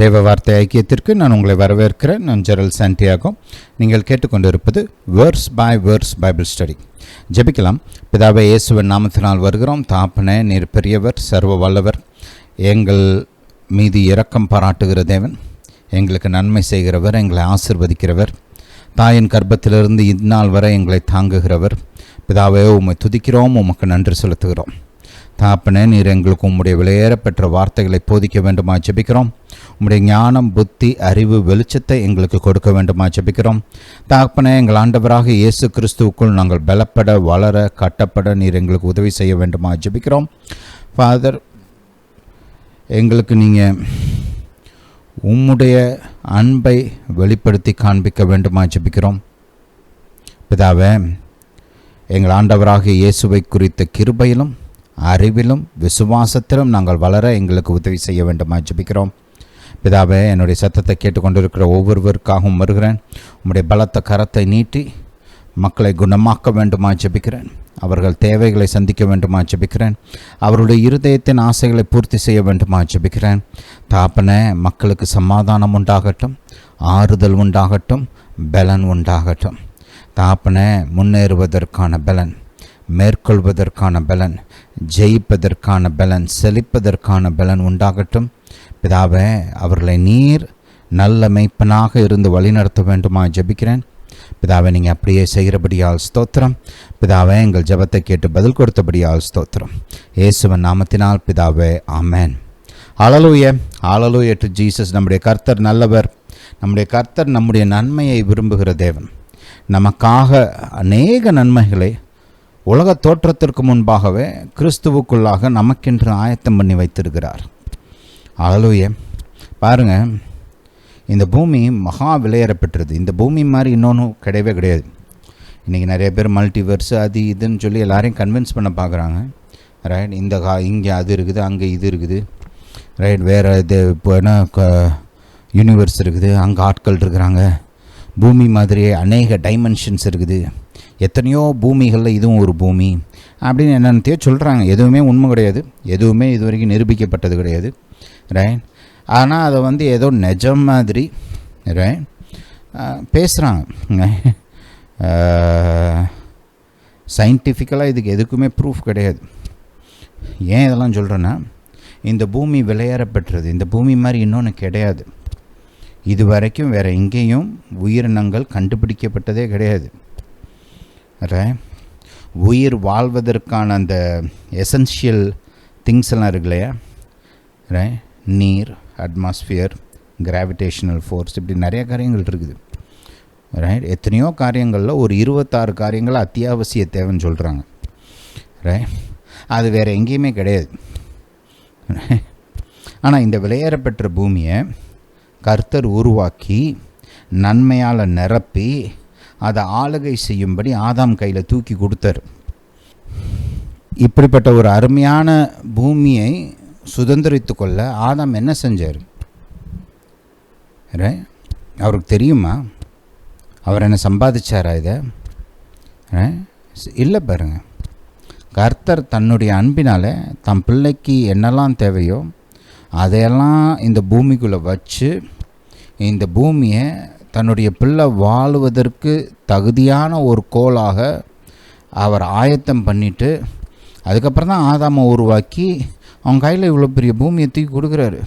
தேவ வார்த்தை ஐக்கியத்திற்கு நான் உங்களை வரவேற்கிறேன். நான் ஜெரல் சாண்டியாகோ. நீங்கள் கேட்டுக்கொண்டிருப்பது verse by verse Bible study ஜெபிக்கலாம். பிதாவை இயேசுவின் நாமத்தினால் வருகிறோம். தாப்பனே நீர் பெரியவர் சர்வ வல்லவர் எங்கள் மீது இரக்கம் பாராட்டுகிற தேவன். எங்களுக்கு நன்மை செய்கிறவர் எங்களை ஆசிர்வதிக்கிறவர். தாயின் கர்ப்பத்திலிருந்து இந்நாள் வரை எங்களை தாங்குகிறவர். பிதாவே உம்மை துதிக்கிறோம் உமக்கு நன்றி செலுத்துகிறோம். தாப்பனே நீர் எங்களுக்கு உம்முடைய விலையேறப்பெற்ற வார்த்தைகளை போதிக்க வேண்டுமா ஜெபிக்கிறோம். உம்முடைய ஞானம் புத்தி அறிவு வெளிச்சத்தை எங்களுக்கு கொடுக்க வேண்டுமா ஜபிக்கிறோம். தாப்பனே எங்கள் ஆண்டவராக இயேசு கிறிஸ்துவுக்குள் நாங்கள் பலப்பட வளர கட்டப்பட நீர் எங்களுக்கு உதவி செய்ய வேண்டுமா ஜபிக்கிறோம். ஃபாதர் எங்களுக்கு நீங்கள் உம்முடைய அன்பை வெளிப்படுத்தி காண்பிக்க வேண்டுமா ஜபிக்கிறோம். பிதாவே எங்கள் ஆண்டவராக இயேசுவை குறித்த கிருபையிலும் அறிவிலும் விசுவாசத்திலும் நாங்கள் வளர எங்களுக்கு உதவி செய்ய வேண்டுமா ஜபிக்கிறோம். பிதாவே என்னுடைய சத்தத்தை கேட்டுக்கொண்டிருக்கிற ஒவ்வொருவருக்காகவும் வருகிறேன். உம்முடைய பலத்த கரத்தை நீட்டி மக்களை குணமாக்க வேண்டுமா ஜெபிக்கிறேன். அவர்கள் தேவைகளை சந்திக்க வேண்டுமா ஜெபிக்கிறேன். அவருடைய இருதயத்தின் ஆசைகளை பூர்த்தி செய்ய வேண்டுமா ஜெபிக்கிறேன். தாப்பன மக்களுக்கு சமாதானம் உண்டாகட்டும் ஆறுதல் உண்டாகட்டும் பலன் உண்டாகட்டும். தாப்பன முன்னேறுவதற்கான பலன் மேற்கொள்வதற்கான பலன் ஜெயிப்பதற்கான பலன் செழிப்பதற்கான பலன் உண்டாகட்டும். பிதாவே அவர்களை நீர் நல்ல மெய்ப்பனாக இருந்து வழிநடத்த வேண்டுமா ஜெபிக்கிறேன். பிதாவை நீங்கள் அப்படியே செய்கிறபடியால் ஸ்தோத்திரம். பிதாவே எங்கள் ஜபத்தை கேட்டு பதில் கொடுத்தபடியால் ஸ்தோத்திரம். இயேசுவன் நாமத்தினால் பிதாவே ஆமேன். ஆளலூய ஆளலூய டு ஜீசஸ் நம்முடைய கர்த்தர் நல்லவர். நம்முடைய கர்த்தர் நம்முடைய நன்மையை விரும்புகிற தேவன். நமக்காக அநேக நன்மைகளை உலக தோற்றத்திற்கு முன்பாகவே கிறிஸ்துவுக்குள்ளாக நமக்கென்று ஆயத்தம் பண்ணி வைத்திருக்கிறார். அழலுய பாருங்க இந்த பூமி மகா விலையேறப்பெற்றது இந்த பூமி மாதிரி இன்னொன்றும் கிடையவே கிடையாது. இன்றைக்கி நிறைய பேர் மல்டிவர்ஸ் அது இதுன்னு சொல்லி எல்லாரையும் கன்வின்ஸ் பண்ண பார்க்குறாங்க. ரைட் இந்த கா இங்கே அது இருக்குது அங்கே இது இருக்குது. ரைட் வேறு இது இப்போ என்ன யூனிவர்ஸ் இருக்குது அங்கே ஆட்கள் இருக்கிறாங்க. பூமி மாதிரியே அநேக டைமென்ஷன்ஸ் இருக்குது. எத்தனையோ பூமிகளில் இதுவும் ஒரு பூமி. அப்படின்னு என்னென்னத்தையோ சொல்கிறாங்க எதுவுமே உண்மை கிடையாது. எதுவுமே இது வரைக்கும் நிரூபிக்கப்பட்டது கிடையாது. ரைட் ஆனால் அதை வந்து ஏதோ நிஜம் மாதிரி ரைட் பேசுகிறாங்க சயின்டிஃபிக்கலாக இதுக்கு எதுக்குமே ப்ரூஃப் கிடையாது. ஏன் இதெல்லாம் சொல்கிறேன்னா இந்த பூமி விளையாடப்பெற்றது இந்த பூமி மாதிரி இன்னொன்று கிடையாது. இது வரைக்கும் வேறு எங்கேயும் உயிரினங்கள் கண்டுபிடிக்கப்பட்டதே கிடையாது. உயிர் வாழ்வதற்கான அந்த எசென்ஷியல் திங்ஸ் எல்லாம் இருக்கு இல்லையா? ரைட் நீர் அட்மாஸ்ஃபியர் கிராவிடேஷனல் ஃபோர்ஸ் இப்படி நிறைய காரியங்கள் இருக்குது. ரைட் எத்தனையோ காரியங்களில் ஒரு இருபத்தாறு காரியங்கள் அத்தியாவசிய தேவைன்னு சொல்கிறாங்க ரைட் அது வேறு எங்கேயுமே கிடையாது. ஆனால் இந்த விளையாடப்பெற்ற பூமியை கர்த்தர் உருவாக்கி நன்மையால் நிரப்பி அதை ஆளுகை செய்யும்படி ஆதாம் கையில் தூக்கி கொடுத்தார். இப்படிப்பட்ட ஒரு அருமையான பூமியை சுதந்திரித்து கொள்ள ஆதாம் என்ன செஞ்சார்? அவருக்கு தெரியுமா? அவர் என்ன சம்பாதிச்சாரா இதை? இல்லை பாருங்கள் கர்த்தர் தன்னுடைய அன்பினால் தன் பிள்ளைக்கு என்னெல்லாம் தேவையோ அதையெல்லாம் இந்த பூமிக்குள்ளே வச்சு இந்த பூமியை தன்னுடைய பிள்ளை வாழுவதற்கு தகுதியான ஒரு கோளாக அவர் ஆயத்தம் பண்ணிவிட்டு அதுக்கப்புறம் தான் ஆதாமை உருவாக்கி அவன் கையில் இவ்வளோ பெரிய பூமியை தூக்கி கொடுக்குறாரு.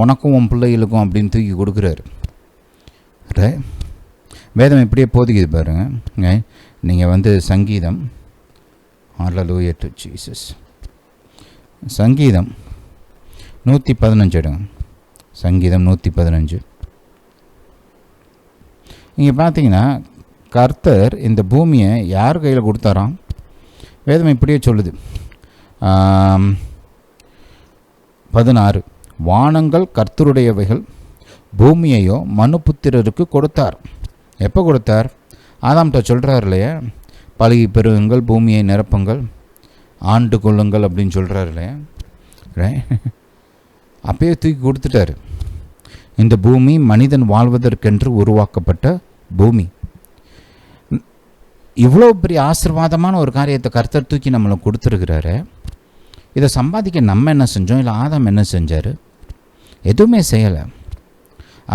உனக்கும் உன் பிள்ளைகளுக்கும் அப்படின்னு தூக்கி கொடுக்குறாரு. ரே வேதம் இப்படியே போதிக்குது பாருங்க. நீங்கள் வந்து சங்கீதம். ஆர்லூய டு ஜீசஸ் சங்கீதம். நூற்றி பதினஞ்சு எடுங்க. சங்கீதம் நூற்றி பதினஞ்சு இங்கே பார்த்தீங்கன்னா கர்த்தர் இந்த பூமியை யார் கையில் கொடுத்தாராம்? வேதம் இப்படியே சொல்லுது. பதினாறு. வானங்கள் கர்த்தருடையவைகள் பூமியையோ மனுபுத்திரருக்கு கொடுத்தார். எப்போ கொடுத்தார்? ஆதாம்கிட்ட சொல்கிறார் இல்லையா? பழகி பெருகுங்கள் பூமியை நிரப்புங்கள் ஆண்டு கொள்ளுங்கள் அப்படின்னு சொல்கிறார் இல்லையா? அப்பயே தூக்கி கொடுத்துட்டாரு. இந்த பூமி மனிதன் வாழ்வதற்கென்று உருவாக்கப்பட்ட பூமி. இவ்வளோ பெரிய ஆசிர்வாதமான ஒரு காரியத்தை கர்த்தர் தூக்கி நம்மளை கொடுத்துருக்கிறாரு. இதை சம்பாதிக்க நம்ம என்ன செஞ்சோம்? இல்லை ஆதாம் என்ன செஞ்சார்? எதுவுமே செய்யலை.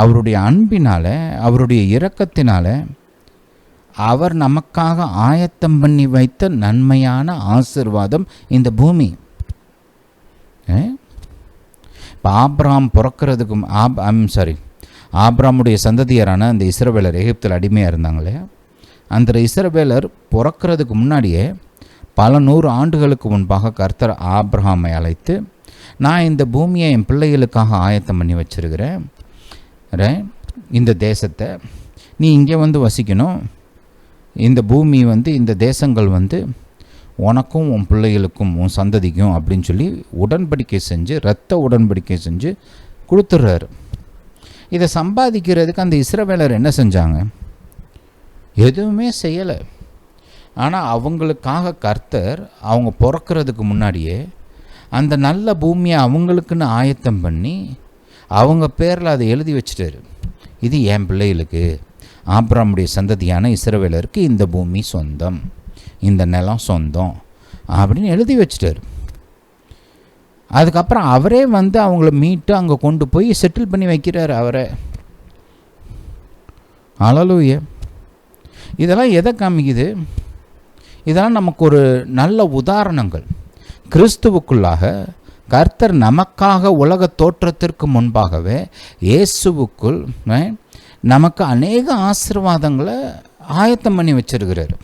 அவருடைய அன்பினால் அவருடைய இரக்கத்தினால் அவர் நமக்காக ஆயத்தம் பண்ணி வைத்த நன்மையான ஆசிர்வாதம் இந்த பூமி. இப்போ ஆப்ராம் பிறக்கிறதுக்கு ஆப் ஐம் சாரி ஆப்ராமுடைய சந்ததியரான அந்த இஸ்ரவேலர் எகிப்தில் அடிமையாக இருந்தாங்களே அந்த இஸ்ரவேலர் பிறக்கிறதுக்கு முன்னாடியே பல நூறு ஆண்டுகளுக்கு முன்பாக கர்த்தர் ஆப்ரஹாமை அழைத்து நான் இந்த பூமியை என் பிள்ளைகளுக்காக ஆயத்தம் பண்ணி வச்சிருக்கிறேன். இந்த தேசத்தை நீ இங்கே வந்து வசிக்கணும். இந்த பூமி வந்து இந்த தேசங்கள் வந்து உனக்கும் உன் பிள்ளைகளுக்கும் உன் சந்ததிக்கும் அப்படின்னு சொல்லி உடன்படிக்கை செஞ்சு இரத்த உடன்படிக்கை செஞ்சு கொடுத்துட்றாரு. இதை சம்பாதிக்கிறதுக்கு அந்த இஸ்ரவேலர் என்ன செஞ்சாங்க? எதுவுமே செய்யலை. ஆனால் அவங்களுக்காக கர்த்தர் அவங்க பிறக்கிறதுக்கு முன்னாடியே அந்த நல்ல பூமியை அவங்களுக்குன்னு ஆயத்தம் பண்ணி அவங்க பேரில் அதை எழுதி வச்சிட்டாரு. இது என் பிள்ளைகளுக்கு. ஆப்ராமுடைய சந்ததியான இஸ்ரவேலருக்கு இந்த பூமி சொந்தம். இந்த நிலம் சொந்தம் அப்படின்னு எழுதி வச்சிட்டாரு. அதுக்கப்புறம் அவரே வந்து அவங்கள மீட்டு அங்கே கொண்டு போய் செட்டில் பண்ணி வைக்கிறாரு அவரை. அழலூய இதெல்லாம் எதை காமிக்குது? இதெல்லாம் நமக்கு ஒரு நல்ல உதாரணங்கள். கிறிஸ்துவுக்குள்ளாக கர்த்தர் நமக்காக உலக தோற்றத்திற்கு முன்பாகவே இயேசுவுக்குள் நமக்கு அநேக ஆசீர்வாதங்களை ஆயத்தம் பண்ணி வச்சிருக்கிறாரு.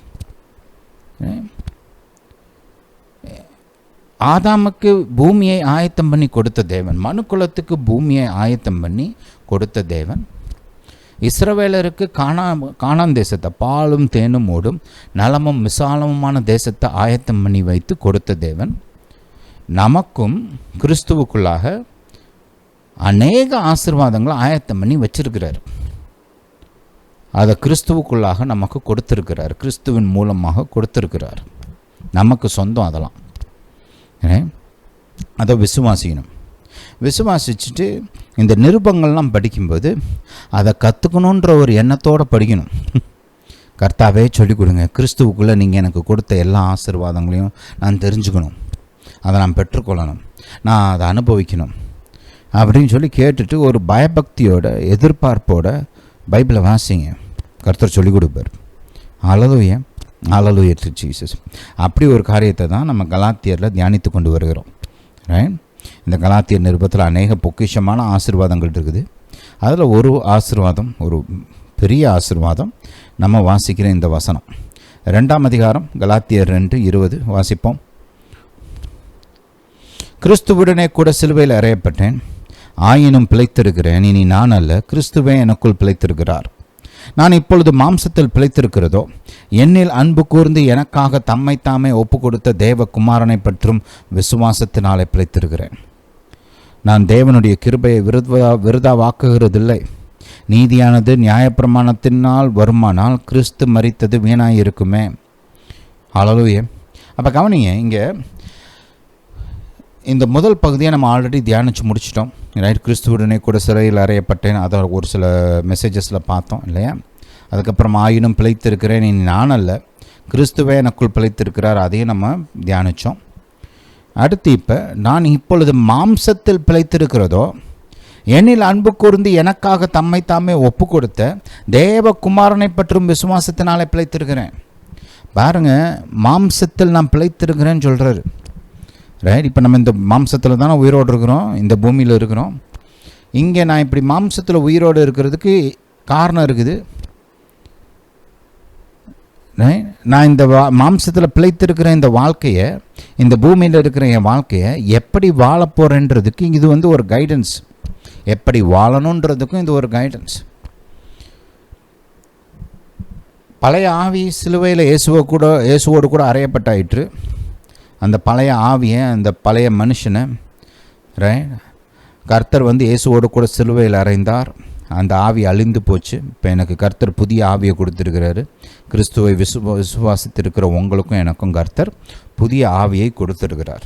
ஆதாமுக்கு பூமியை ஆயத்தம் பண்ணி கொடுத்த தேவன் மனுக்குலத்துக்கு பூமியை ஆயத்தம் பண்ணி கொடுத்த தேவன் இஸ்ரவேலருக்கு காணா காணாம் தேசத்தை பாலும் தேனும் ஓடும் நலமும் விசாலமுமான தேசத்தை ஆயத்தம் பண்ணி வைத்து கொடுத்த தேவன். நமக்கும் கிறிஸ்துவுக்குள்ளாக அநேக ஆசீர்வாதங்களை ஆயத்தம் பண்ணி வச்சிருக்கிறார். அதை கிறிஸ்துவுக்குள்ளாக நமக்கு கொடுத்துருக்கிறார். கிறிஸ்துவின் மூலமாக கொடுத்துருக்கிறார். நமக்கு சொந்தம் அதெல்லாம். ஏன்? அதை விசுவாசிக்கணும். விசுவாசிச்சுட்டு இந்த நிருபங்கள்லாம் படிக்கும்போது அதை கற்றுக்கணுன்ற ஒரு எண்ணத்தோடு படிக்கணும். கர்த்தாவே சொல்லிக் கொடுங்க கிறிஸ்துவுக்குள்ளே நீங்கள் எனக்கு கொடுத்த எல்லா ஆசீர்வாதங்களையும் நான் தெரிஞ்சுக்கணும். அதை நான் பெற்றுக்கொள்ளணும். நான் அதை அனுபவிக்கணும். அப்படின்னு சொல்லி கேட்டுட்டு ஒரு பயபக்தியோட எதிர்பார்ப்போட பைபிளை வாசிங்க. கர்த்தர் சொல்லிக் கொடுப்பார். அழலுய அழலுய ஜீசஸ் அப்படி ஒரு காரியத்தை தான் நம்ம கலாத்தியரில் தியானித்து கொண்டு வருகிறோம். ரைட் இந்த கலாத்தியர் நிருபத்தில் அநேக பொக்கிஷமான ஆசிர்வாதங்கள் இருக்குது. அதில் ஒரு ஆசிர்வாதம் ஒரு பெரிய ஆசிர்வாதம் நம்ம வாசிக்கிற இந்த வசனம். ரெண்டாம் அதிகாரம் கலாத்தியர் ரெண்டு இருபது வாசிப்போம். கிறிஸ்துவுடனே கூட சிலுவையில் அறையப்பட்டேன். ஆயினும் பிழைத்திருக்கிறேன். இனி நான் அல்ல. கிறிஸ்துவே எனக்குள் பிழைத்திருக்கிறார். நான் இப்பொழுது மாம்சத்தில் பிழைத்திருக்கிறதோ? என்னில் அன்பு கூர்ந்து எனக்காக தம்மை தாமே ஒப்பு கொடுத்த தேவகுமாரனை பற்றும் விசுவாசத்தினாலே பிழைத்திருக்கிறேன். நான் தேவனுடைய கிருபையை விருதா விருதாவாக்குகிறதில்லை. நீதியானது நியாயப்பிரமாணத்தினால் வருமானால் கிறிஸ்து மறித்தது வீணாயிருக்குமே. அளவுயே அப்போ கவனிங்க இங்கே இந்த முதல் பகுதியை நம்ம ஆல்ரெடி தியானித்து முடிச்சிட்டோம். ரைட் கிறிஸ்துவுடனே கூட சிறையில் அறையப்பட்டேன். அதை ஒரு சில மெசேஜஸில் பார்த்தோம் இல்லையா? அதுக்கப்புறம் ஆயினும் பிழைத்திருக்கிறேன். இனி நான் அல்ல. கிறிஸ்துவே எனக்குள் பிழைத்திருக்கிறார். அதையும் நம்ம தியானித்தோம் அடுத்து இப்போ நான் இப்பொழுது மாம்சத்தில் பிழைத்திருக்கிறதோ என்னில் அன்பு கூர்ந்து எனக்காக தம்மை தாமே ஒப்பு கொடுத்த தேவகுமாரனை பற்றும் விசுவாசத்தினாலே பிழைத்திருக்கிறேன். பாருங்க மாம்சத்தில் நான் பிழைத்திருக்கிறேன்னு சொல்கிறாரு ரைட் இப்போ நம்ம இந்த மாம்சத்தில் தானே உயிரோடு இருக்கிறோம். இந்த பூமியில் இருக்கிறோம். இங்கே நான் இப்படி மாம்சத்தில் உயிரோடு இருக்கிறதுக்கு காரணம் இருக்குது. நான் இந்த வா மாம்சத்தில் பிழைத்திருக்கிற இந்த வாழ்க்கையை இந்த பூமியில் இருக்கிற என் வாழ்க்கையை எப்படி வாழ போகிறேன்றதுக்கு இது வந்து ஒரு கைடன்ஸ் எப்படி வாழணுன்றதுக்கும் இது ஒரு கைடன்ஸ் பழைய ஆவி சிலுவையில் இயேசுவை கூட இயேசுவோடு கூட அறையப்பட்டாயிற்று. அந்த பழைய ஆவியை அந்த பழைய மனுஷனை ரைட் கர்த்தர் வந்து இயேசுவோடு கூட சிலுவையில் அறைந்தார். அந்த ஆவி அழிந்து போச்சு. இப்போ எனக்கு கர்த்தர் புதிய ஆவியை கொடுத்துருக்கிறாரு. கிறிஸ்துவை விசுவ விசுவாசித்திருக்கிற உங்களுக்கும் எனக்கும் கர்த்தர் புதிய ஆவியை கொடுத்துருக்கிறார்.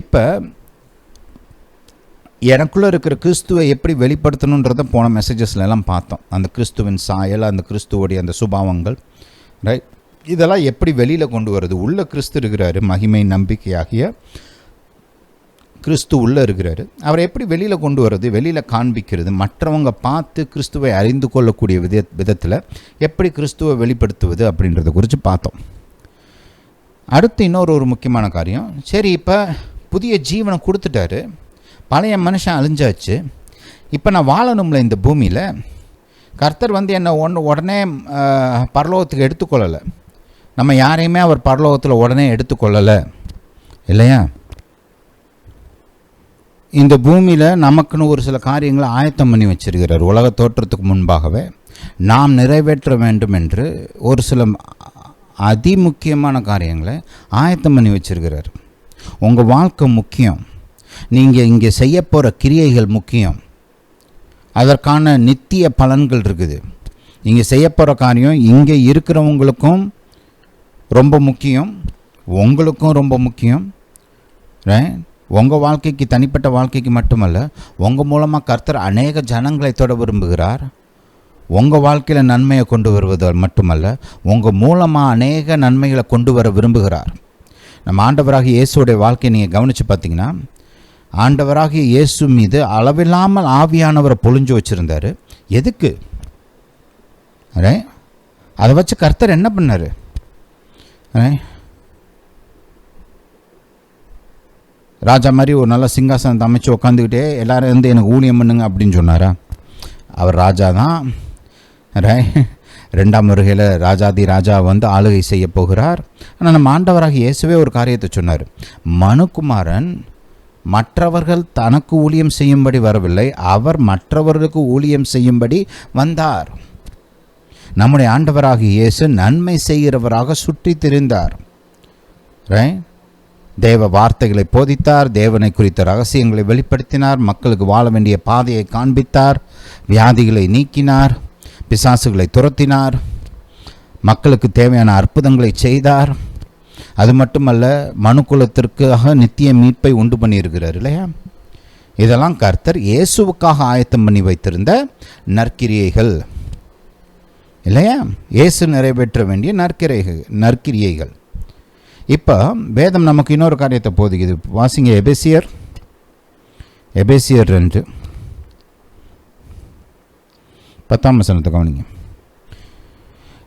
இப்போ எனக்குள்ளே இருக்கிற கிறிஸ்துவை எப்படி வெளிப்படுத்தணுன்றதை போன மெசேஜஸ்லாம் பார்த்தோம். அந்த கிறிஸ்துவின் சாயல் அந்த கிறிஸ்துவோடைய அந்த சுபாவங்கள் ரைட் இதெல்லாம் எப்படி வெளியில் கொண்டு வருது? உள்ள கிறிஸ்து இருக்கிறாரு மகிமை நம்பிக்கையாகிய கிறிஸ்து உள்ளே இருக்கிறாரு. அவரை எப்படி வெளியில் கொண்டு வர்றது வெளியில் காண்பிக்கிறது. மற்றவங்க பார்த்து கிறிஸ்துவை அறிந்து கொள்ளக்கூடிய வித விதத்தில் எப்படி கிறிஸ்துவை வெளிப்படுத்துவது அப்படின்றத குறித்து பார்த்தோம். அடுத்து இன்னொரு ஒரு முக்கியமான காரியம். சரி இப்போ புதிய ஜீவனை கொடுத்துட்டாரு. பழைய மனுஷன் அழிஞ்சாச்சு. இப்போ நான் வாழணும்ல இந்த பூமியில்? கர்த்தர் வந்து என்னை ஒன்று உடனே பரலோகத்துக்கு எடுத்துக்கொள்ளலை. நம்ம யாரையுமே அவர் பரலோகத்தில் உடனே எடுத்துக்கொள்ளலை. இல்லையா? இந்த பூமியில் நமக்குன்னு ஒரு சில காரியங்களை ஆயத்தம் பண்ணி வச்சிருக்கிறார். உலக தோற்றத்துக்கு முன்பாகவே நாம் நிறைவேற்ற வேண்டும் என்று ஒரு சில அதிமுக்கியமான காரியங்களை ஆயத்தம் பண்ணி வச்சிருக்கிறார். உங்கள் வாழ்க்கை முக்கியம். நீங்கள் இங்கே செய்ய போகிற கிரியைகள் முக்கியம். அதற்கான நித்திய பலன்கள் இருக்குது. இங்கே செய்ய போகிற காரியம் இங்கே இருக்கிறவங்களுக்கும் ரொம்ப முக்கியம். உங்களுக்கும் ரொம்ப முக்கியம். உங்கள் வாழ்க்கைக்கு தனிப்பட்ட வாழ்க்கைக்கு மட்டுமல்ல உங்கள் மூலமாக கர்த்தர் அநேக ஜனங்களை தொட விரும்புகிறார். உங்கள் வாழ்க்கையில் நன்மையை கொண்டு வருவது மட்டுமல்ல உங்கள் மூலமாக அநேக நன்மைகளை கொண்டு வர விரும்புகிறார். நம்ம ஆண்டவராக இயேசுடைய வாழ்க்கையை நீங்கள் கவனித்து பார்த்தீங்கன்னா ஆண்டவராகிய இயேசு மீது அளவில்லாமல் ஆவியானவரை பொழிஞ்சு வச்சுருந்தாரு. எதுக்கு? அதை வச்சு கர்த்தர் என்ன பண்ணார்? ராஜா மாதிரி ஒரு நல்ல சிங்காசனத்தை அமைச்சு உட்காந்துக்கிட்டே எல்லாரும் வந்து எனக்கு ஊழியம் பண்ணுங்க அப்படின்னு சொன்னாரா? அவர் ராஜா தான். ரை ரெண்டாம் வருகையில் ராஜாதி ராஜா வந்து ஆளுகை செய்ய போகிறார். ஆனால் நம்ம ஆண்டவராக இயேசுவே ஒரு காரியத்தை சொன்னார். மனுக்குமாரன் மற்றவர்கள் தனக்கு ஊழியம் செய்யும்படி வரவில்லை. அவர் மற்றவர்களுக்கு ஊழியம் செய்யும்படி வந்தார். நம்முடைய ஆண்டவராகிய இயேசு நன்மை செய்கிறவராக சுற்றி திரிந்தார் தேவ வார்த்தைகளை போதித்தார் தேவனை குறித்த ரகசியங்களை வெளிப்படுத்தினார் மக்களுக்கு வாழ வேண்டிய பாதையை காண்பித்தார் வியாதிகளை நீக்கினார் பிசாசுகளை துரத்தினார் மக்களுக்கு தேவையான அற்புதங்களை செய்தார். அது மட்டுமல்ல மனுக்குலத்திற்காக நித்திய மீட்பை உண்டு பண்ணியிருக்கிறார் இல்லையா? இதெல்லாம் கர்த்தர் இயேசுவுக்காக ஆயத்தம் பண்ணி வைத்திருந்த நற்கிரியைகள். இல்லையா? இயேசு நிறைவேற்ற வேண்டிய நற்கிரைகள் நற்கிரியைகள். இப்போ வேதம் நமக்கு இன்னொரு காரியத்தை போதிக்குது. வாசிங்க எபேசியர். எபேசியர் ரெண்டு. பத்தாம் வசனத்தை கவனிங்க.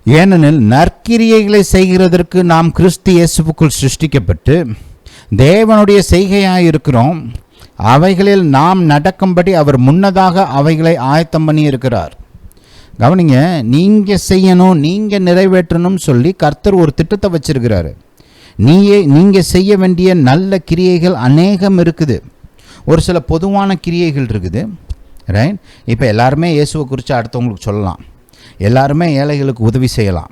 ஏனெனில் நற்கிரியைகளை செய்கிறதற்கு நாம் கிறிஸ்து இயேசுவுக்குள் சிருஷ்டிக்கப்பட்டு தேவனுடைய செய்கையாக இருக்கிறோம் அவைகளில் நாம் நடக்கும்படி அவர் முன்னதாக அவைகளை ஆயத்தம் பண்ணி இருக்கிறார் கவனிங்க நீங்கள் செய்யணும் நீங்கள் நிறைவேற்றணும்னு சொல்லி கர்த்தர் ஒரு திட்டத்தை வச்சிருக்கிறாரு. நீயே நீங்கள் செய்ய வேண்டிய நல்ல கிரியைகள் அநேகம் இருக்குது. ஒரு சில பொதுவான கிரியைகள் இருக்குது. ரைட் இப்போ எல்லாருமே இயேசுவை குறித்து அடுத்தவங்களுக்கு சொல்லலாம். எல்லாருமே ஏழைகளுக்கு உதவி செய்யலாம்.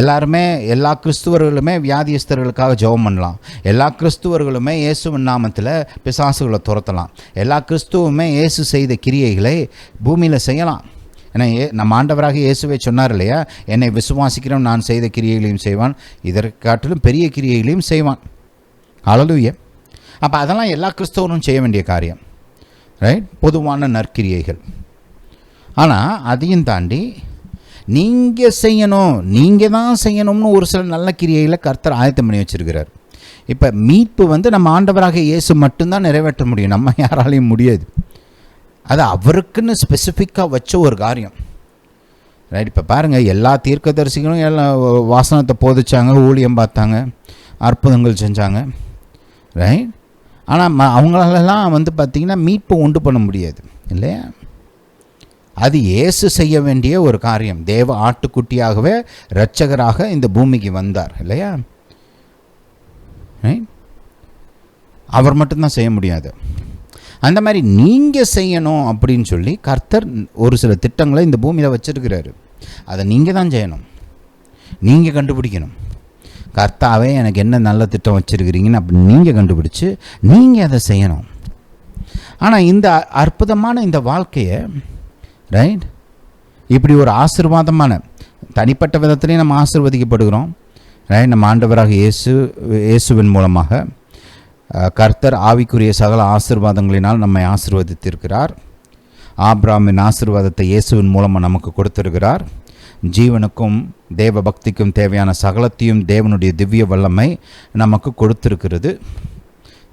எல்லாருமே எல்லா கிறிஸ்துவர்களுமே வியாதியஸ்தர்களுக்காக ஜெபம் பண்ணலாம். எல்லா கிறிஸ்துவர்களுமே இயேசுவின் நாமத்தில் பிசாசுகளை துரத்தலாம். எல்லா கிறிஸ்துவுமே இயேசு செய்த கிரியைகளை பூமியில் செய்யலாம். ஏன்னா ஏ நம்ம ஆண்டவராக இயேசுவை சொன்னார் இல்லையா? என்னை விசுவாசிக்கிறோம் நான் செய்த கிரியைகளையும் செய்வான். இதற்கு காட்டிலும் பெரிய கிரியைகளையும் செய்வான். அழலுய அப்போ அதெல்லாம் எல்லா கிறிஸ்தவனும் செய்ய வேண்டிய காரியம். ரைட் பொதுவான நற்கிரியைகள். ஆனால் அதையும் தாண்டி நீங்கள் செய்யணும் நீங்கள் தான் செய்யணும்னு ஒரு சில நல்ல கிரியைகளை கர்த்தர் ஆயத்தம் பண்ணி வச்சுருக்கிறார். இப்போ மீட்பு வந்து நம்ம ஆண்டவராக இயேசு மட்டும்தான் நிறைவேற்ற முடியும். நம்ம யாராலையும் முடியாது. அது அவருக்குன்னு ஸ்பெசிஃபிக்காக வச்ச ஒரு காரியம். ரைட் இப்போ பாருங்கள் எல்லா தீர்க்கதரிசிகளும் எல்லா வாசனத்தை போதிச்சாங்க ஊழியம் பார்த்தாங்க அற்புதங்கள் செஞ்சாங்க. ரைட் ஆனால் ம அவங்களெல்லாம் வந்து பார்த்திங்கன்னா மீட்பு உண்டு பண்ண முடியாது. இல்லையா? அது இயேசு செய்ய வேண்டிய ஒரு காரியம். தேவ ஆட்டுக்குட்டியாகவே இரட்சகராக இந்த பூமிக்கு வந்தார். இல்லையா? ரைட் அவர் மட்டும்தான் செய்ய முடியாது. அந்த மாதிரி நீங்கள் செய்யணும் அப்படின்னு சொல்லி கர்த்தர் ஒரு சில திட்டங்களை இந்த பூமியில் வச்சிருக்கிறாரு. அதை நீங்கள் தான் செய்யணும். நீங்கள் கண்டுபிடிக்கணும். கர்த்தாவே எனக்கு என்ன நல்ல திட்டம் வச்சுருக்கிறீங்கன்னு அப்படி நீங்கள் கண்டுபிடிச்சு நீங்கள் அதை செய்யணும். ஆனால் இந்த அற்புதமான இந்த வாழ்க்கையை ரைட் இப்படி ஒரு ஆசிர்வாதமான தனிப்பட்ட விதத்திலையும் நம்ம ஆசிர்வதிக்கப்படுகிறோம். ரைட் நம்ம ஆண்டவராக இயேசு இயேசுவின் மூலமாக. கர்த்தர் ஆவிக்குரிய சகல ஆசிர்வாதங்களினால் நம்மை ஆசிர்வதித்திருக்கிறார். ஆபிராமின் ஆசிர்வாதத்தை இயேசுவின் மூலமாக நமக்கு கொடுத்திருக்கிறார். ஜீவனுக்கும் தேவ பக்திக்கும் தேவையான சகலத்தையும் தேவனுடைய திவ்ய வல்லமை நமக்கு கொடுத்திருக்கிறது.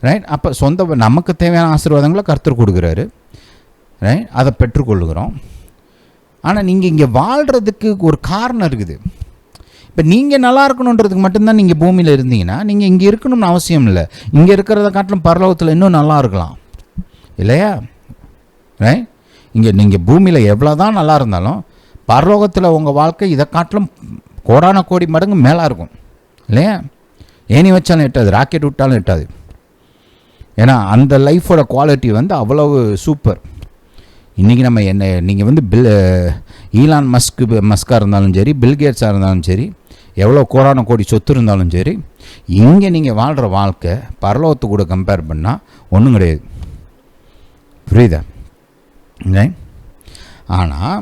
ரைட் அப்போ சொந்த நமக்கு தேவையான ஆசீர்வாதங்களை கர்த்தர் கொடுக்குறாரு. ரைட் அதை பெற்றுக்கொள்ளுகிறோம் ஆனால் நீங்கள் இங்கே வாழ்கிறதுக்கு ஒரு காரணம் இருக்குது. இப்போ நீங்கள் நல்லா இருக்கணுன்றதுக்கு மட்டும்தான் நீங்கள் பூமியில் இருந்தீங்கன்னா நீங்கள் இங்கே இருக்கணும்னு அவசியம் இல்லை. இங்கே இருக்கிறத காட்டிலும் பரலோகத்தில் இன்னும் நல்லா இருக்கலாம். இல்லையா? ரைட் இங்கே நீங்கள் பூமியில் எவ்வளோ தான் நல்லா இருந்தாலும் பரலோகத்தில் உங்கள் வாழ்க்கை இதை காட்டிலும் கோடான கோடி மடங்கு மேலே இருக்கும். இல்லையா? ஏணி வச்சாலும் எட்டாது ராக்கெட் விட்டாலும் எட்டாது. ஏன்னா அந்த லைஃபோட குவாலிட்டி வந்து அவ்வளவு சூப்பர். இன்றைக்கி நம்ம என்ன நீங்கள் வந்து பில் ஈலான் மஸ்க்கு மஸ்காக இருந்தாலும் சரி பில்கேட்ஸாக இருந்தாலும் சரி எவ்வளோ கோடான கோடி சொத்து இருந்தாலும் சரி இங்கே நீங்கள் வாழ்கிற வாழ்க்கை பரலோகத்து கூட கம்பேர் பண்ணால் ஒன்றும் கிடையாது. புரியுதா? ஆனால்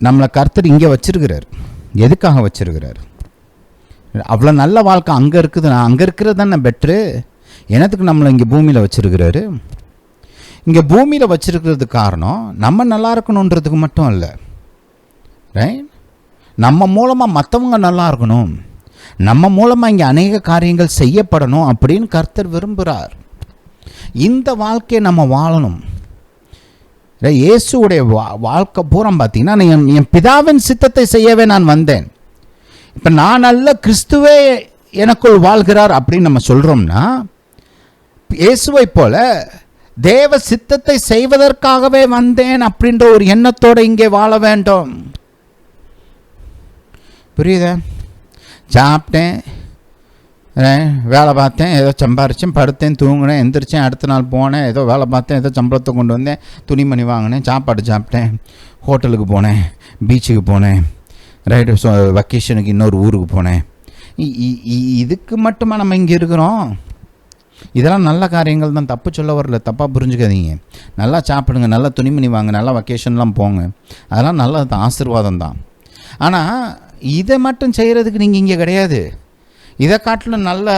நம்மளை கர்த்தர் இங்கே வச்சிருக்கிறார். எதுக்காக வச்சிருக்கிறார்? அவ்வளோ நல்ல வாழ்க்கை அங்கே இருக்குது நான் அங்கே இருக்கிறது தானே பெட்ரு எனத்துக்கு நம்மளை இங்கே பூமியில் வச்சுருக்கிறாரு? இங்கே பூமியில் வச்சிருக்கிறது காரணம் நம்ம நல்லா இருக்கணுன்றதுக்கு மட்டும் இல்லை ரைட் நம்ம மூலமாக மற்றவங்க நல்லா இருக்கணும். நம்ம மூலமாக இங்கே அநேக காரியங்கள் செய்யப்படணும் அப்படின்னு கர்த்தர் விரும்புகிறார் இந்த வாழ்க்கையை நம்ம வாழணும். இயேசுடைய வா வாழ்க்கை பூரா பார்த்தீங்கன்னா நான் என் என் பிதாவின் சித்தத்தை செய்யவே நான் வந்தேன். இப்போ நான் அல்ல கிறிஸ்துவே எனக்குள் வாழ்கிறார் அப்படின்னு நம்ம சொல்கிறோம்னா இயேசுவை போல தேவ சித்தத்தை செய்வதற்காகவே வந்தேன் அப்படின்ற ஒரு எண்ணத்தோடு இங்கே வாழ வேண்டும். புரியுதா? சாப்பிட்டேன். வேலை பார்த்தேன். ஏதோ சம்பாரிச்சேன் படுத்தேன் தூங்கினேன் எந்திரிச்சேன் அடுத்த நாள் போனேன் ஏதோ வேலை பார்த்தேன் ஏதோ சம்பளத்தை கொண்டு வந்தேன் துணிமணி வாங்கினேன் சாப்பாடு சாப்பிட்டேன் ஹோட்டலுக்கு போனேன் பீச்சுக்கு போனேன் ரைட்டு ஸோ வெக்கேஷனுக்கு இன்னொரு ஊருக்கு போனேன். இ- இ- இதுக்கு மட்டுமா நம்ம இங்கே இருக்கிறோம்? இதெல்லாம் நல்ல காரியங்கள் தான் தப்பு சொல்ல வரல தப்பாக புரிஞ்சுக்காதீங்க. நல்லா சாப்பிடுங்க நல்லா துணிமணி வாங்க நல்லா வெக்கேஷன்லாம் போங்க. அதெல்லாம் நல்லது தான் ஆசீர்வாதம் தான் ஆனால் இதை மட்டும் செய்கிறதுக்கு நீங்கள் இங்கே கிடையாது. இதை காட்டிலும் நல்ல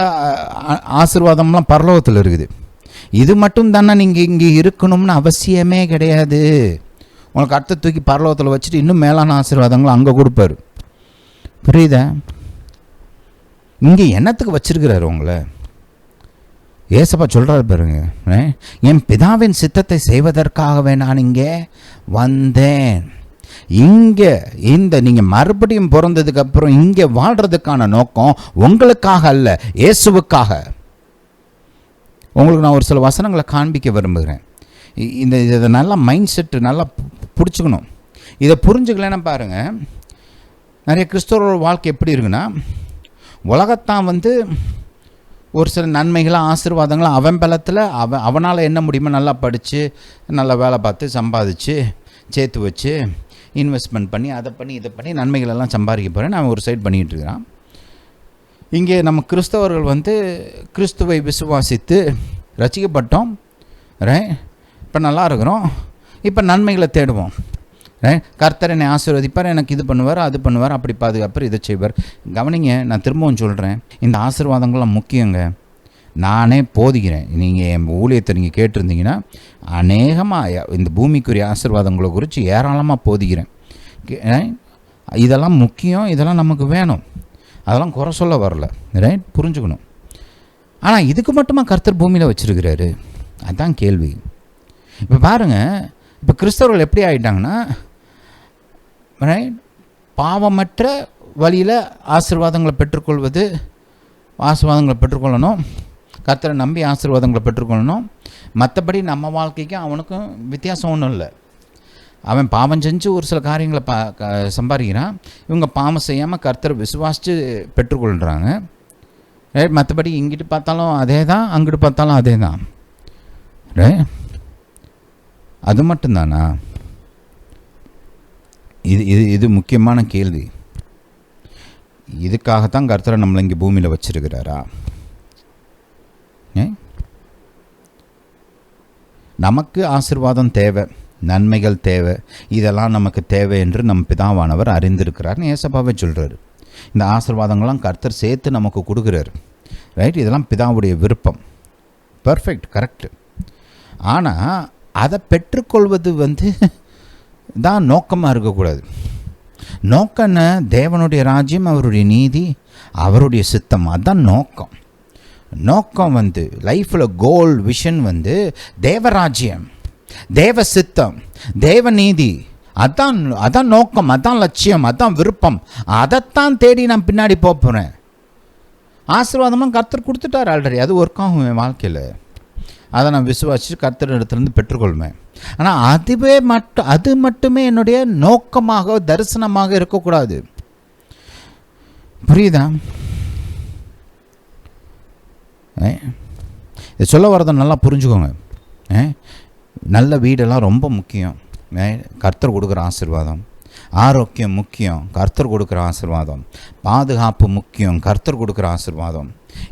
ஆசிர்வாதம்லாம் பரலோகத்தில் இருக்குது. இது மட்டும் தானே நீங்கள் இங்கே இருக்கணும்னு அவசியமே கிடையாது. உனக்கு அடுத்த தூக்கி பரலோகத்தில் வச்சுட்டு இன்னும் மேலான ஆசீர்வாதங்களை அங்கே கொடுப்பாரு. புரியுதா? இங்கே என்னத்துக்கு வச்சிருக்கிறாரு உங்களை? ஏசப்பா சொல்கிறாரு பாருங்க. என் பிதாவின் சித்தத்தை செய்வதற்காகவே நான் இங்கே வந்தேன். இங்கே இந்த நீங்கள் மறுபடியும் பிறந்ததுக்கப்புறம் இங்கே வாழ்கிறதுக்கான நோக்கம் உங்களுக்காக அல்ல இயேசுவுக்காக. உங்களுக்கு நான் ஒரு சில வசனங்களை காண்பிக்க விரும்புகிறேன். இந்த இதை நல்லா மைண்ட் செட்டு நல்லா பிடிச்சிக்கணும். இதை புரிஞ்சுக்கலன்னு பாருங்கள் நிறைய கிறிஸ்தவரோட வாழ்க்கை எப்படி இருக்குன்னா உலகத்தான் வந்து ஒரு சில நன்மைகளாக ஆசீர்வாதங்களும் அவன் பலத்தில் அவன் அவனால் என்ன முடியுமோ நல்லா படித்து நல்லா வேலை பார்த்து சம்பாதிச்சு சேர்த்து வச்சு இன்வெஸ்ட்மெண்ட் பண்ணி அதை பண்ணி இதை பண்ணி நன்மைகள் எல்லாம் சம்பாதிக்க போகிறேன் அவன் ஒரு சைட் பண்ணிகிட்டு இருக்கிறான். இங்கே நம்ம கிறிஸ்தவர்கள் வந்து கிறிஸ்துவை விசுவாசித்து ரசிக்கப்பட்டோம். ரே இப்போ நல்லா இருக்கிறோம். இப்போ நன்மைகளை தேடுவோம். ரே கர்த்தர் என்னை ஆசீர்வதிப்பார் எனக்கு இது பண்ணுவார் அது பண்ணுவார் அப்படி பாதுகாப்பார் இதை செய்வார். கவனிங்க நான் திரும்பவும் சொல்கிறேன் இந்த ஆசீர்வாதங்கள்லாம் முக்கியங்க. நானே போதிக்கிறேன். நீங்கள் என் ஊழியத்தை நீங்கள் கேட்டிருந்தீங்கன்னா அநேகமாக இந்த பூமிக்குரிய ஆசீர்வாதங்களை குறித்து ஏராளமாக போதிக்கிறேன். இதெல்லாம் முக்கியம் இதெல்லாம் நமக்கு வேணும். அதெல்லாம் குறை சொல்ல வரல. ரைட் புரிஞ்சுக்கணும். ஆனால் இதுக்கு மட்டுமா கர்த்தர் பூமியில் வச்சுருக்கிறாரு? அதுதான் கேள்வி. இப்போ பாருங்கள் இப்போ கிறிஸ்தவர்கள் எப்படி ஆயிட்டாங்கன்னா ரைட் பாவமற்ற வழியில் ஆசீர்வாதங்களை பெற்றுக்கொள்வது ஆசீர்வாதங்களை பெற்றுக்கொள்ளணும். கர்த்தரை நம்பி ஆசீர்வாதங்களை பெற்றுக்கொள்ளணும். மற்றபடி நம்ம வாழ்க்கைக்கும் அவனுக்கும் வித்தியாசம் ஒன்றும் இல்லை. அவன் பாவம் செஞ்சு ஒரு சில காரியங்களை பா க- சம்பாதிக்கிறான். இவங்க பாவம் செய்யாமல் கர்த்தரை விசுவாசித்து பெற்றுக்கொள்கிறாங்க ரைட் மற்றபடி இங்கிட்டு பார்த்தாலும் அதே தான் அங்கிட்டு பார்த்தாலும் அதே தான் ரே அது மட்டும்தானா? இது இது இது முக்கியமான கேள்வி. இதுக்காகத்தான் கர்த்தரை நம்மளை இங்கே பூமியில் வச்சிருக்கிறாரா? நமக்கு ஆசீர்வாதம் தேவை நன்மைகள் தேவை இதெல்லாம் நமக்கு தேவை என்று நம் பிதாவானவர் அறிந்திருக்கிறார்னு ஏசப்பாவே சொல்கிறாரு இந்த ஆசிர்வாதங்கள்லாம் கர்த்தர் சேர்த்து நமக்கு கொடுக்குறாரு. ரைட் இதெல்லாம் பிதாவுடைய விருப்பம். பர்ஃபெக்ட் கரெக்டு ஆனால் அதை பெற்றுக்கொள்வது வந்து தான் நோக்கமாக இருக்கக்கூடாது. நோக்கம் தேவனுடைய ராஜ்யம் அவருடைய நீதி அவருடைய சித்தம். அதுதான் நோக்கம். நோக்கம் வந்து லைஃப்பில் கோல் விஷன் வந்து தேவராஜ்யம் தேவ சித்தம் தேவ நீதி அதான் அதான் நோக்கம் அதான் லட்சியம் அதான் விருப்பம். அதைத்தான் தேடி நான் பின்னாடி போகிறேன் ஆசீர்வாதமாக கர்த்தர் கொடுத்துட்டார் ஆல்ரெடி அது ஒர்க் ஆகும் என் வாழ்க்கையில். அதை நான் விசுவாசித்து கர்த்தர் இடத்துலேருந்து பெற்றுக்கொள்வேன். ஆனால் அதுவே மட்டும் அது மட்டுமே என்னுடைய நோக்கமாக தரிசனமாக இருக்கக்கூடாது. புரியுதா? இது சொல்ல வரதை நல்லா புரிஞ்சுக்கோங்க. நல்ல வீடெல்லாம் ரொம்ப முக்கியம். கர்த்தர் கொடுக்குற ஆசீர்வாதம். ஆரோக்கியம் முக்கியம் கர்த்தர் கொடுக்குற ஆசிர்வாதம். பாதுகாப்பு முக்கியம் கர்த்தர் கொடுக்குற ஆசிர்வாதம்.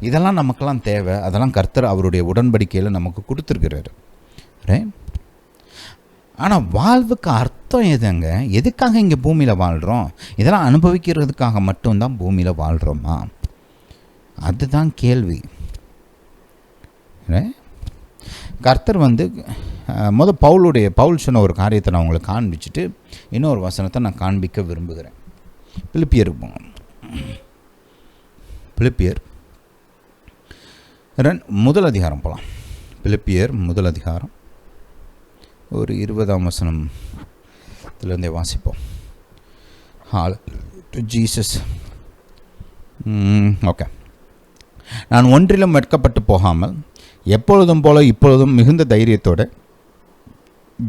இதெல்லாம் நமக்கெல்லாம் தேவை. அதெல்லாம் கர்த்தர் அவருடைய உடன்படிக்கையில் நமக்கு கொடுத்துருக்கிறாரு. ரைட் ஆனால் வாழ்வுக்கு அர்த்தம் எதுங்க? எதுக்காக இங்கே பூமியில் வாழ்கிறோம் இதெல்லாம் அனுபவிக்கிறதுக்காக மட்டும்தான் பூமியில் வாழ்கிறோமா அதுதான் கேள்வி. கர்த்தர் வந்து முத பவுலுடைய பவுல் சொன்ன ஒரு காரியத்தை நான் உங்களுக்கு காண்பிச்சுட்டு இன்னொரு வசனத்தை நான் காண்பிக்க விரும்புகிறேன். பிலிப்பியருக்கு பிலிப்பியர். ரெண் முதல் அதிகாரம் போகலாம் பிலிப்பியர் முதல் அதிகாரம். ஒரு இருபதாம் வசனம் இதுலேருந்தே வாசிப்போம் ஹால் டு ஜீசஸ் ஓகே. நான் ஒன்றிலும் வெட்கப்பட்டு போகாமல் எப்பொழுதும் போல இப்பொழுதும் மிகுந்த தைரியத்தோட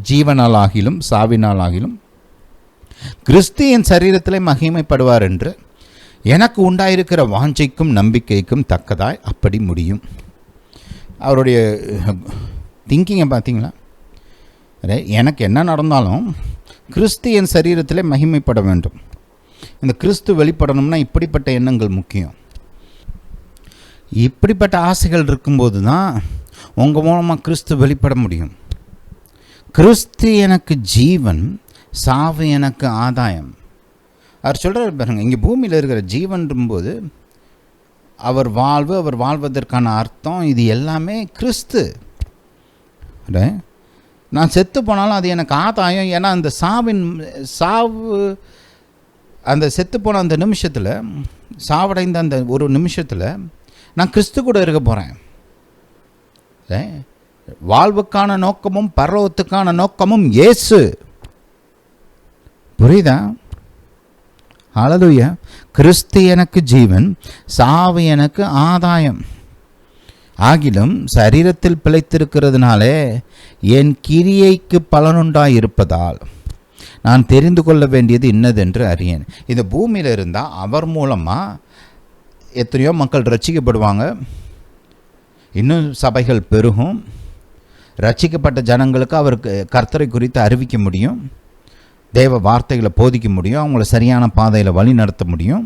ஜீவனாலாகிலும் சாவினாலாகிலும் கிறிஸ்து என் சரீரத்திலே மகிமைப்படுவார் என்று எனக்கு உண்டாயிருக்கிற வாஞ்சைக்கும் நம்பிக்கைக்கும் தக்கதாய் அப்படி முடியும். அவருடைய திங்கிங்கை பார்த்தீங்களா? அரே, எனக்கு என்ன நடந்தாலும் கிறிஸ்து என் சரீரத்திலே மகிமைப்பட வேண்டும். இந்த கிறிஸ்து வெளிப்படணும்னா இப்படிப்பட்ட எண்ணங்கள் முக்கியம். இப்படிப்பட்ட ஆசைகள் இருக்கும்போது தான் உங்கள் மூலமாக கிறிஸ்து வெளிப்பட முடியும். கிறிஸ்து எனக்கு ஜீவன் சாவு எனக்கு ஆதாயம். அவர் சொல்கிறார் பாருங்க இங்கே பூமியில் இருக்கிற ஜீவன்றும்போது அவர் வாழ்வு அவர் வாழ்வதற்கான அர்த்தம் இது எல்லாமே கிறிஸ்து. நான் செத்து போனாலும் அது எனக்கு ஆதாயம். ஏன்னா அந்த சாவின் சாவு அந்த செத்து போன அந்த நிமிஷத்தில் சாவடைந்த அந்த ஒரு நிமிஷத்தில் நான் கிறிஸ்து கூட இருக்க போகிறேன் வாழ்வுக்கான நோக்கமும் பரலோகத்துக்கான நோக்கமும் இயேசு. புரியுதா? ஹalleluya கிறிஸ்து எனக்கு ஜீவன் சாவு எனக்கு ஆதாயம். ஆகிலும் சரீரத்தில் பிழைத்திருக்கிறதுனாலே என் கிரியைக்கு பலனுண்டாயிருப்பதால் நான் தெரிந்து கொள்ள வேண்டியது இன்னதென்று அறியேன். இந்த பூமியில் இருந்தால் அவர் மூலமாக எத்தனையோ மக்கள் ரட்சிக்கப்படுவாங்க. இன்னும் சபைகள் பெருகும். ரட்சிக்கப்பட்ட ஜனங்களுக்கு அவருக்கு கர்த்தரை குறித்து அறிவிக்க முடியும். தேவ வார்த்தைகளை போதிக்க முடியும். அவங்கள சரியான பாதையில் வழி நடத்த முடியும்.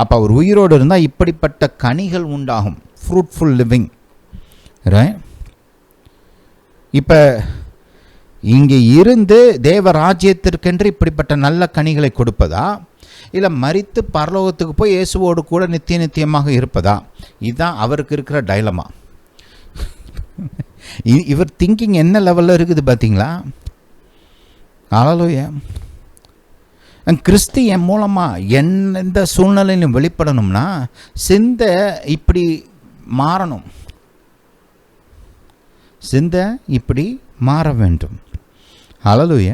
அப்போ அவர் உயிரோடு இருந்தால் இப்படிப்பட்ட கனிகள் உண்டாகும். ஃப்ரூட்ஃபுல் லிவிங் இப்போ இங்கே இருந்து தேவ ராஜ்யத்திற்கென்று இப்படிப்பட்ட நல்ல கனிகளை கொடுப்பதா? இல்லை மறித்து பரலோகத்துக்கு போய் இயேசுவோடு கூட நித்திய நித்தியமாக இருப்பதா? இதுதான் அவருக்கு இருக்கிற டைலமா இவர் திங்கிங் என்ன லெவலில் இருக்குது பார்த்தீங்களா அழலுய கிறிஸ்து என் மூலமாக எந்த சூழ்நிலையிலும் வெளிப்படணும்னா சிந்தை இப்படி மாறணும். சிந்தை இப்படி மாற வேண்டும். அழலுய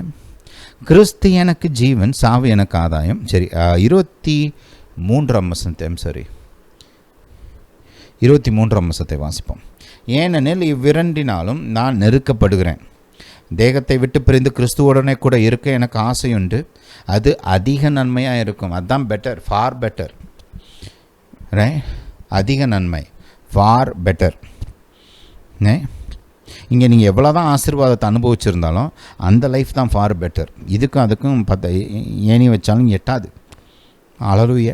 கிறிஸ்து எனக்கு ஜீவன் சாவு எனக்கு ஆதாயம். சரி இருபத்தி மூன்றாம் வசனத்தை சரி இருபத்தி மூன்றாம் வசத்தை வாசிப்போம். ஏனெனில் இவ்விரண்டினாலும் நான் நெருக்கப்படுகிறேன். தேகத்தை விட்டு பிரிந்து கிறிஸ்துவுடனே கூட இருக்க எனக்கு ஆசையுண்டு. அது அதிக நன்மையாக இருக்கும். அதுதான் பெட்டர் ஃபார் பெட்டர் அதிக நன்மை ஃபார் பெட்டர் இங்கே நீங்கள் எவ்வளோ தான் ஆசீர்வாதத்தை அனுபவிச்சிருந்தாலும் அந்த லைஃப் தான் ஃபார் பெட்டர் இதுக்கும் அதுக்கும் பத்த ஏணி வச்சாலும் எட்டாது. அலலுய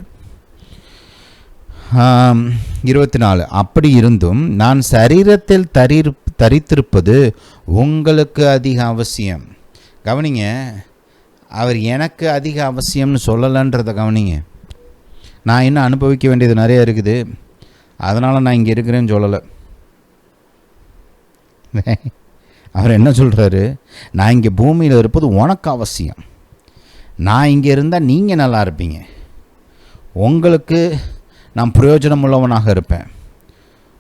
இருபத்தி நாலு அப்படி இருந்தும் நான் சரீரத்தில் தரிர் தரித்திருப்பது உங்களுக்கு அதிக அவசியம். கவனிங்க அவர் எனக்கு அதிக அவசியம்னு சொல்லலைன்றதை கவனிங்க. நான் இன்னும் அனுபவிக்க வேண்டியது நிறைய இருக்குது. அதனால் நான் இங்கே இருக்கிறேன்னு சொல்லலை. அவர் என்ன சொல்கிறாரு நான் இங்கே பூமியில் இருப்பது உனக்கு அவசியம். நான் இங்கே இருந்தால் நீங்கள் நல்லா இருப்பீங்க. உங்களுக்கு நான் பிரயோஜனம் உள்ளவனாக இருப்பேன்.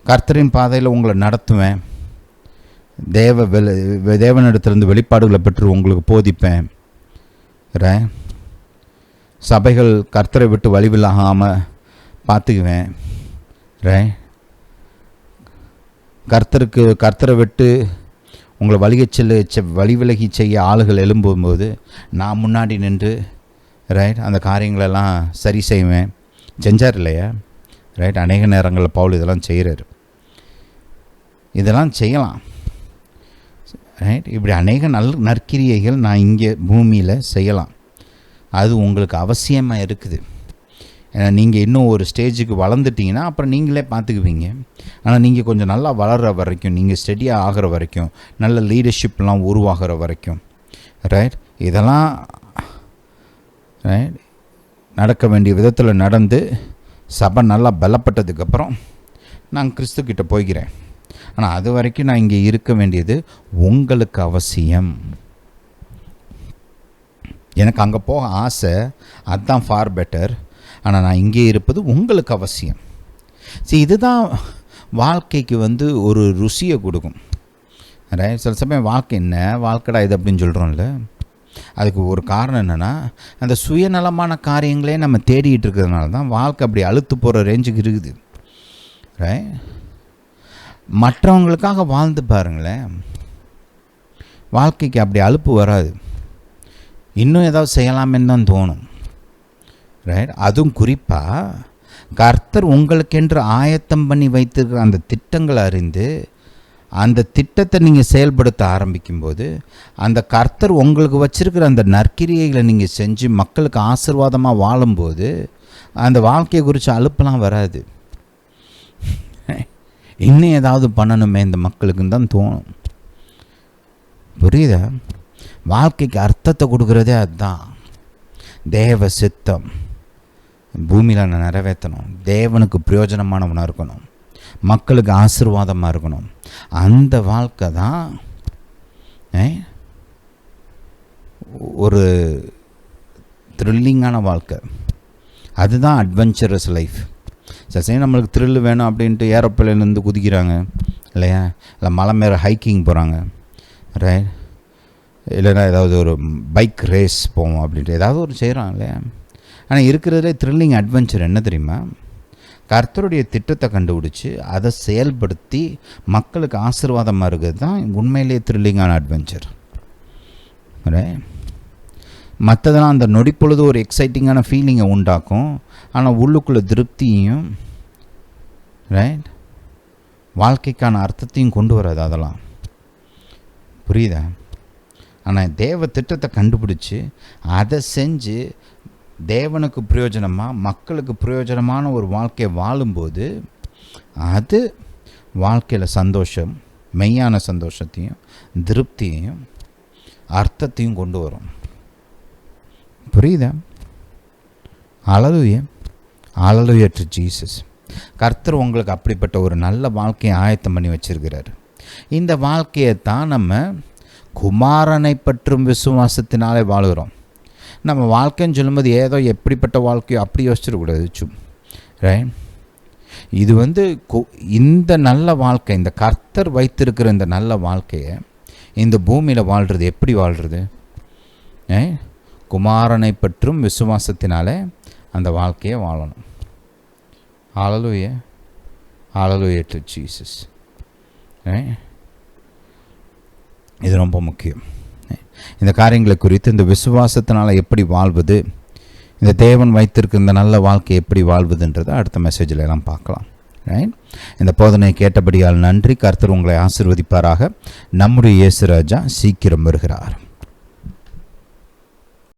கர்த்தரின் பாதையில் உங்களை நடத்துவேன். தேவ வெளி தேவனிடத்திலிருந்து வெளிப்பாடுகளை பெற்று உங்களுக்கு போதிப்பேன். ரே சபைகள் கர்த்தரை விட்டு வழிவில்லாகாமல் பார்த்துக்குவேன். ரே கர்த்தருக்கு கர்த்தரை விட்டு உங்களை வழிகச் செல்ல செ- வழி விலகி செய்ய ஆளுகள் எழும்பும்போது நான் முன்னாடி நின்று ரைட் அந்த காரியங்களெல்லாம் சரி செய்வேன். செஞ்சார் இல்லையா? ரைட் அநேக நேரங்களில் பவுல் இதெல்லாம் செய்கிறார். இதெல்லாம் செய்யலாம். ரைட் இப்படி அநேக நல் நற்கிரியைகள் நான் இங்கே பூமியில் செய்யலாம். அது உங்களுக்கு அவசியமாக இருக்குது. நீங்கள் இன்னும் ஒரு ஸ்டேஜுக்கு வளர்ந்துட்டீங்கன்னா அப்புறம் நீங்களே பார்த்துக்குவீங்க. ஆனால் நீங்கள் கொஞ்சம் நல்லா வளர்கிற வரைக்கும் நீங்கள் ஸ்டெடியாக ஆகிற வரைக்கும் நல்ல லீடர்ஷிப்லாம் உருவாகிற வரைக்கும் ரைட் இதெல்லாம் ரைட் நடக்க வேண்டிய விதத்தில் நடந்து சபை நல்லா பலப்பட்டதுக்கப்புறம் நான் கிறிஸ்துக்கிட்ட போய்க்கிறேன். ஆனால் அது வரைக்கும் நான் இங்கே இருக்க வேண்டியது உங்களுக்கு அவசியம். எனக்கு அங்கே போக ஆசை அதுதான் ஃபார் பெட்டர் ஆனால் நான் இங்கே இருப்பது உங்களுக்கு அவசியம். சரி இதுதான் வாழ்க்கைக்கு வந்து ஒரு ருசியை கொடுக்கும். ரைட் சில சமயம் வாழ்க்கை என்ன? வாழ்க்கடா இது அப்படின்னு சொல்கிறோம்ல அதுக்கு ஒரு காரணம் என்னென்னா அந்த சுயநலமான காரியங்களே நம்ம தேடிகிட்டு இருக்கிறதுனால தான் வாழ்க்கை அப்படி அழுத்து போகிற ரேஞ்சுக்கு இருக்குது. ரைட் மற்றவங்களுக்காக வாழ்ந்து பாருங்களேன். வாழ்க்கைக்கு அப்படி அலுப்பு வராது. இன்னும் ஏதாவது செய்யலாமேன்னு தான் தோணும். ரைட் அதுவும் குறிப்பாக கர்த்தர் உங்களுக்கென்று ஆயத்தம் பண்ணி வைத்திருக்கிற அந்த திட்டங்களை அறிந்து அந்த திட்டத்தை நீங்கள் செயல்படுத்த ஆரம்பிக்கும்போது அந்த கர்த்தர் உங்களுக்கு வச்சுருக்கிற அந்த நற்கிரியைகளை நீங்கள் செஞ்சு மக்களுக்கு ஆசீர்வாதமாக வாழும்போது அந்த வாழ்க்கையை குறித்து அலுப்பெல்லாம் வராது. இன்னும் ஏதாவது பண்ணணுமே இந்த மக்களுக்குன்னு தான் தோணும். புரியுதா? வாழ்க்கைக்கு அர்த்தத்தை கொடுக்குறதே அதுதான். தேவ சித்தம். பூமியில் நான் நிறைவேற்றணும். தேவனுக்கு பிரயோஜனமானவனாக இருக்கணும். மக்களுக்கு ஆசீர்வாதமாக இருக்கணும். அந்த வாழ்க்கை தான் ஒரு த்ரில்லிங்கான வாழ்க்கை. அதுதான் அட்வென்ச்சரஸ் லைஃப் சரி நம்மளுக்கு த்ரில் வேணும் அப்படின்ட்டு ஏரோப்ளேன்லேருந்து குதிக்கிறாங்க. இல்லையா? இல்லை மலை மேலே ஹைக்கிங் போகிறாங்க ரைட் இல்லைன்னா ஏதாவது ஒரு பைக் ரேஸ் போவோம் அப்படின்ட்டு. ஏதாவது ஒரு செய்கிறான் இல்லையா? ஆனால் இருக்கிறதுல த்ரில்லிங் அட்வென்ச்சர் என்ன தெரியுமா? கர்த்தருடைய திட்டத்தை கண்டுபிடிச்சி அதை செயல்படுத்தி மக்களுக்கு ஆசீர்வாதமாக இருக்கிறது தான் உண்மையிலேயே த்ரில்லிங்கான அட்வென்ச்சர் மற்றதெல்லாம் அந்த நொடிப்பொழுது ஒரு எக்ஸைட்டிங்கான ஃபீலிங்கை உண்டாக்கும். ஆனால் உள்ளுக்குள்ளே திருப்தியையும் ரைட் வாழ்க்கைக்கான அர்த்தத்தையும் கொண்டு வராது அதெல்லாம். புரியுதா? ஆனால் தேவ திட்டத்தை கண்டுபிடிச்சி அதை செஞ்சு தேவனுக்கு பிரயோஜனமாக மக்களுக்கு பிரயோஜனமான ஒரு வாழ்க்கையை வாழும்போது அது வாழ்க்கையில் சந்தோஷம் மெய்யான சந்தோஷத்தையும் திருப்தியையும் அர்த்தத்தையும் கொண்டு வரும். புரியுதா? Hallelujah hallelujah to Jesus. கர்த்தர் உங்களுக்கு அப்படிப்பட்ட ஒரு நல்ல வாழ்க்கையை ஆயத்தம் பண்ணி வச்சிருக்கிறாரு. இந்த வாழ்க்கையை தான் நம்ம குமாரனை பற்றும் விசுவாசத்தினாலே வாழ்கிறோம். நம்ம வாழ்க்கைன்னு சொல்லும்போது ஏதோ எப்படிப்பட்ட வாழ்க்கையோ அப்படி யோசிச்சிடக்கூடாது சும் ரைட் இது வந்து இந்த நல்ல வாழ்க்கை இந்த கர்த்தர் வைத்திருக்கிற இந்த நல்ல வாழ்க்கையை இந்த பூமியில் வாழ்கிறது எப்படி வாழ்கிறது குமாரனை பற்றும் விசுவாசத்தினாலே அந்த வாழ்க்கையை வாழணும். ஆளலுய ஆளலுய டு ஜீசஸ் இது ரொம்ப முக்கியம். இந்த காரியங்களை குறித்து இந்த விசுவாசத்தினால் எப்படி வாழ்வது இந்த தேவன் வைத்திருக்க இந்த நல்ல வாழ்க்கை எப்படி வாழ்வதுன்றதை அடுத்த மெசேஜில் எல்லாம் பார்க்கலாம். ரைட் இந்த போதனை கேட்டபடியால் நன்றி. கர்த்தர் உங்களை ஆசிர்வதிப்பாராக. நம்முடைய இயேசுராஜா சீக்கிரம் வருகிறார்.